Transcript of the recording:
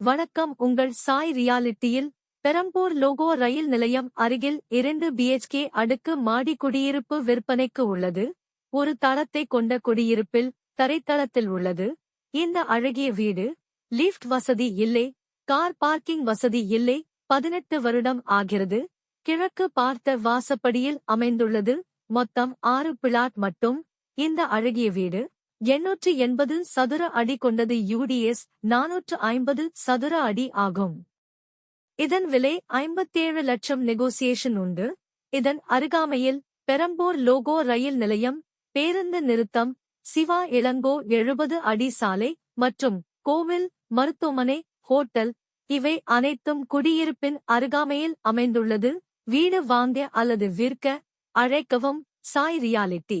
வணக்கம். உங்கள் சாய் ரியாலிட்டியில் பெரம்பூர் லோகோ ரயில் நிலையம் அருகில் இரண்டு பிஹெச்கே அடுக்கு மாடி குடியிருப்பு விற்பனைக்கு உள்ளது. ஒரு தளத்தை கொண்ட குடியிருப்பில் தரைத்தளத்தில் உள்ளது. இந்த அழகிய வீடு லிஃப்ட் வசதி இல்லை. கார் பார்க்கிங் வசதி இல்லை. பதினெட்டு வருடம் ஆகிறது. கிழக்கு பார்த்த வாசப்படியில் அமைந்துள்ளது. மொத்தம் ஆறு பிளாட் மட்டும். இந்த அழகிய வீடு எண்ணூற்று எண்பது சதுர அடி கொண்டது யூடிஎஸ் நானூற்று ஐம்பது சதுர அடி ஆகும். இதன் விலை ஐம்பத்தேழு லட்சம் நெகோசியேஷன் உண்டு. இதன் அருகாமையில் பெரம்பூர் லோகோ ரயில் நிலையம் பேருந்து நிறுத்தம் சிவா இளங்கோ எழுபது அடி சாலை மற்றும் கோவில் மருத்துவமனை ஹோட்டல் இவை அனைத்தும் குடியிருப்பின் அருகாமையில் அமைந்துள்ளது. வீடு வாங்க அல்லது விற்க அழைக்கவும் சாய் ரியாலிட்டி.